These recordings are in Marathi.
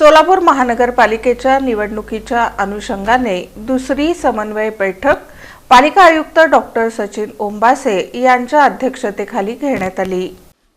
सोलापूर महानगरपालिकेच्या निवडणुकीच्या अनुषंगाने दुसरी समन्वय बैठक पालिका आयुक्त डॉक्टर सचिन ओंबासे यांच्या अध्यक्षतेखाली घेण्यात आली.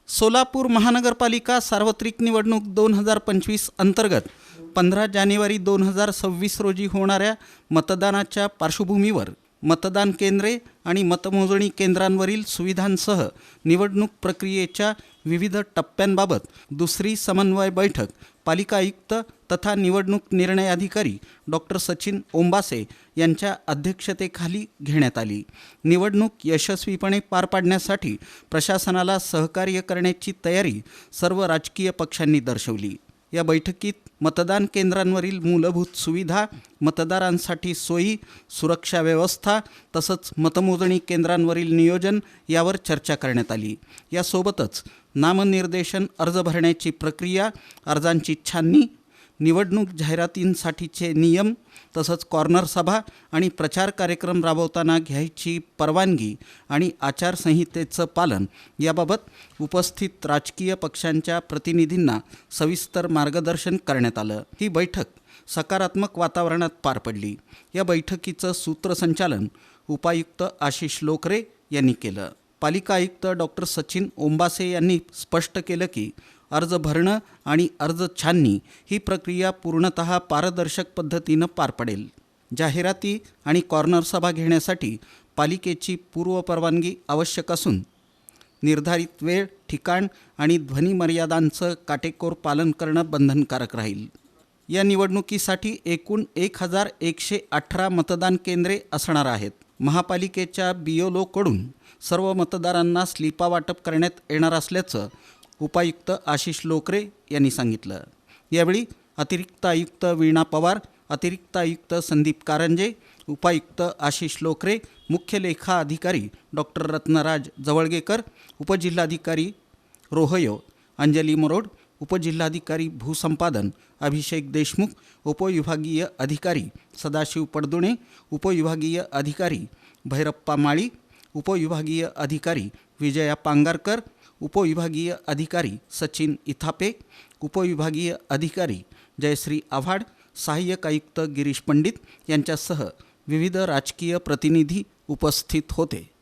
सोलापूर महानगरपालिका सार्वत्रिक निवडणूक दोन हजार पंचवीस अंतर्गत पंधरा जानेवारी दोन हजार सव्वीस रोजी होणाऱ्या मतदानाच्या पार्श्वभूमीवर मतदान केंद्रे आणि मतमोजणी केंद्रांवरील सुविधांसह निवडणूक प्रक्रियेच्या विविध टप्प्यांबाबत दुसरी समन्वय बैठक पालिका आयुक्त तथा निवडणूक निर्णय अधिकारी डॉक्टर सचिन ओंबासे यांच्या अध्यक्षतेखाली घेण्यात आली. निवडणूक यशस्वीपणे पार पाडण्यासाठी प्रशासनाला सहकार्य करण्याची तयारी सर्व राजकीय पक्षांनी दर्शवली. या बैठकीत मतदान केंद्रांवरील मूलभूत सुविधा मतदारांसाठी सोयी सुरक्षा व्यवस्था तसंच मतमोजणी केंद्रांवरील नियोजन यावर चर्चा करण्यात आली. यासोबतच नामनिर्देशन अर्ज भरण्याची प्रक्रिया अर्जांची छाननी निवडणूक जाहिरातींसाठीचे नियम तसंच कॉर्नर सभा आणि प्रचार कार्यक्रम राबवताना घ्यायची परवानगी आणि आचारसंहितेचं पालन याबाबत उपस्थित राजकीय पक्षांच्या प्रतिनिधींना सविस्तर मार्गदर्शन करण्यात आलं. ही बैठक सकारात्मक वातावरणात पार पडली. या बैठकीचं सूत्रसंचालन उपायुक्त आशिष लोकरे यांनी केलं. पालिका आयुक्त डॉक्टर सचिन ओंबासे यांनी स्पष्ट केलं की अर्ज भरणं आणि अर्ज छाननी ही प्रक्रिया पूर्णतः पारदर्शक पद्धतीनं पार पडेल. जाहिराती आणि कॉर्नर सभा घेण्यासाठी पालिकेची पूर्वपरवानगी आवश्यक असून निर्धारित वेळ ठिकाण आणि ध्वनी मर्यादांचं काटेकोर पालन करणं बंधनकारक राहील. या निवडणुकीसाठी एकूण एक हजार एकशे अठरा मतदान केंद्रे असणार आहेत. महापालिकेच्या बिओलोकडून सर्व मतदारांना स्लिपा वाटप करण्यात येणार असल्याचं उपायुक्त आशिष लोकरे यांनी सांगितलं. यावेळी अतिरिक्त आयुक्त वीणा पवार अतिरिक्त आयुक्त संदीप कारंजे उपायुक्त आशिष लोकरे मुख्य लेखा अधिकारी डॉक्टर रत्नराज जवळगेकर उपजिल्हाधिकारी रोहयो अंजली मरोड उपजिल्हाधिकारी भूसंपादन अभिषेक देशमुख उपविभागीय अधिकारी सदाशिव पडदुणे उपविभागीय अधिकारी भैरप्पा माळी उपविभागीय अधिकारी विजया पांगारकर उपविभागीय अधिकारी सचिन इथापे उपविभागीय अधिकारी जयश्री आव्हाड सहाय्यक आयुक्त गिरीश पंडित यांच्यासह विविध राजकीय प्रतिनिधी उपस्थित होते.